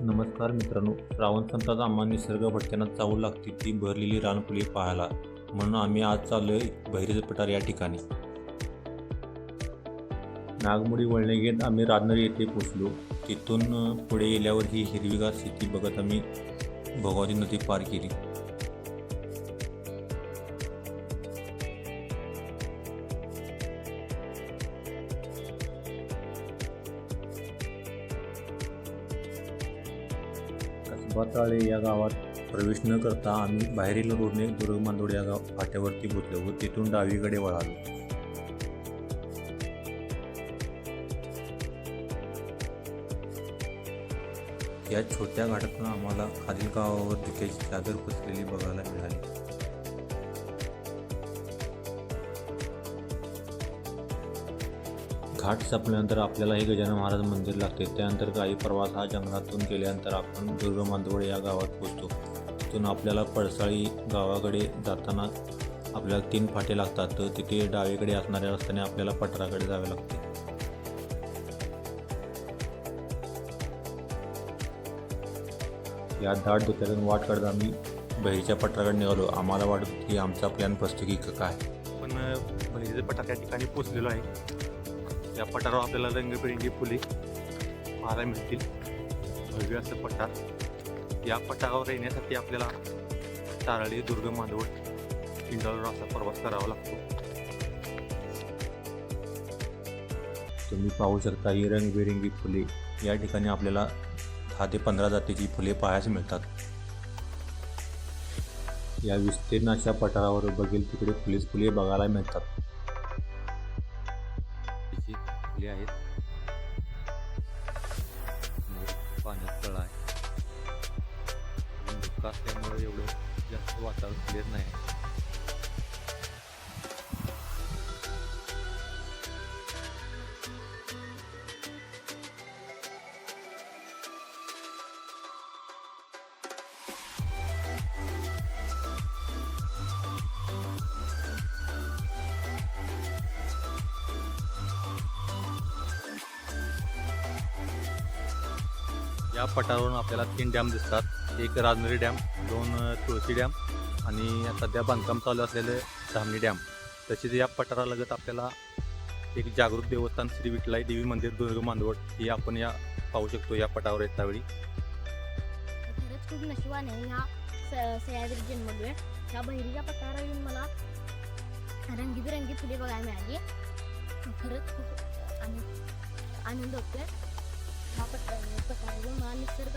नमस्कार मित्रांनो श्रावण संताचा आम्हा निसर्ग भटक्यांना चावू लागते ती भरलेली रानफुले पाहायला. म्हणून आम्ही आज चाललोय बहिरेज पठार या ठिकाणी. नागमोडी वळणे घेत आम्ही राजनरी येथे पोचलो तिथून पुढे गेल्यावर ही हिरवीगार शेती बघत आम्ही भोगावती नदी पार केली. वाताळे या गावात प्रवेश न करता आम्ही बाहेरील रोडने दुर्गमांदोड या गाव फाट्यावरती पोचलो व तिथून डावीकडे वळालो. या छोट्या घाटातून आम्हाला खालील गावावर धुक्याची चादर पसरलेली बघायला मिळाली. घाट संपल्यानंतर आपल्याला हे गजानन महाराज मंदिर लागते. त्यानंतर काही प्रवास हा जंगलातून केल्यानंतर आपण दुर्गमांदवड या गावात पोचतो तिथून आपल्याला पडसाळी गावाकडे जाताना आपल्याला तीन फाटे लागतात. तर तिथे डावीकडे असणाऱ्या रस्त्याने आपल्याला पठाराकडे जावे लागते. या दाट धुक्यातून वाट काढत आम्ही बहिरीच्या पठाराकडे निघालो. आम्हाला वाटत की आमचा प्लॅन फसतो की काय पण बहिरीच्या पठार या ठिकाणी पोचलेलो आहे. या पठारावर आपल्याला रंगबिरंगी फुले पाहायला मिळतील. भव्य असं पठार. या पठारावर येण्यासाठी आपल्याला तारळी दुर्ग मांदवड पिंजाळवर असा प्रवास करावा लागतो. तुम्ही पाहू शकता ही रंगबिरंगी फुले. या ठिकाणी आपल्याला दहा ते पंधरा जातीची फुले पाहायला मिळतात. या विस्तीर्ण अशा पठारावर बघेल तिकडे फुलेच फुले बघायला मिळतात. त्याची आहेत. पाण्यात तळ आहे असल्यामुळे एवढं जास्त वातावरण क्लिअर नाही या पठारावरून आपल्याला तीन डॅम दिसतात. एक राजनरी डॅम दोन तुळशी डॅम आणि सध्या बांधकाम चालू असलेले धामणी डॅम. तसेच या पठारालगत आपल्याला एक जागृत देवस्थान श्री विठलाई देवी मंदिर दुर्ग मांदवड ही आपण या पाहू शकतो या पटावर येता वेळी खरंच खूप नशिबाने ह्या सह्याद्री जन्मलोय. ह्या बहिरीच्या पटावर येऊन मला रंगीबिरंगी फुले बघायला मिळाली. खरंच खूप आनंद आनंद होतोय. काय पठार मला निसर्ग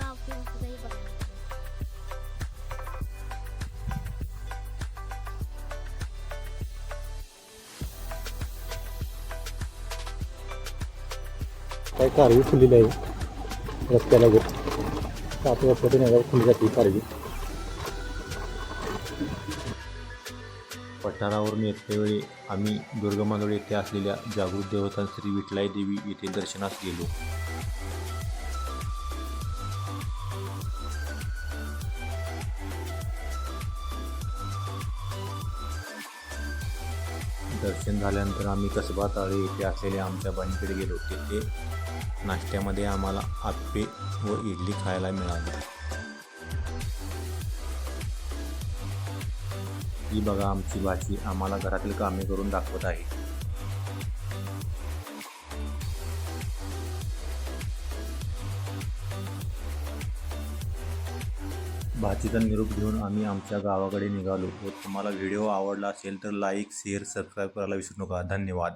बघायला कारवी फुललेली आहे रस्त्याला वर सात वर्षातून एकदा खुली जाते कारवी पठारावरून येतेवेळी आम्ही दुर्गमांदोड येथे असलेल्या जागृत देवता श्री विठलाई देवी येथे दर्शनास गेलो. दर्शन झाल्यानंतर आम्ही कसबा तळे येथे असलेल्या आमच्या बहिणीकडे गेलो. तेथे नाश्त्यामध्ये आम्हाला आप्पे व इडली खायला मिळाली. ही बघा आमची भाची आम्हाला घरातील कामे करून दाखवत आहे. भाचीचा निरोप घेऊन आम्ही आमच्या गावाकडे निघालो. व तुम्हाला व्हिडिओ आवडला असेल तर लाईक शेअर सबस्क्राईब करायला विसरू नका. धन्यवाद.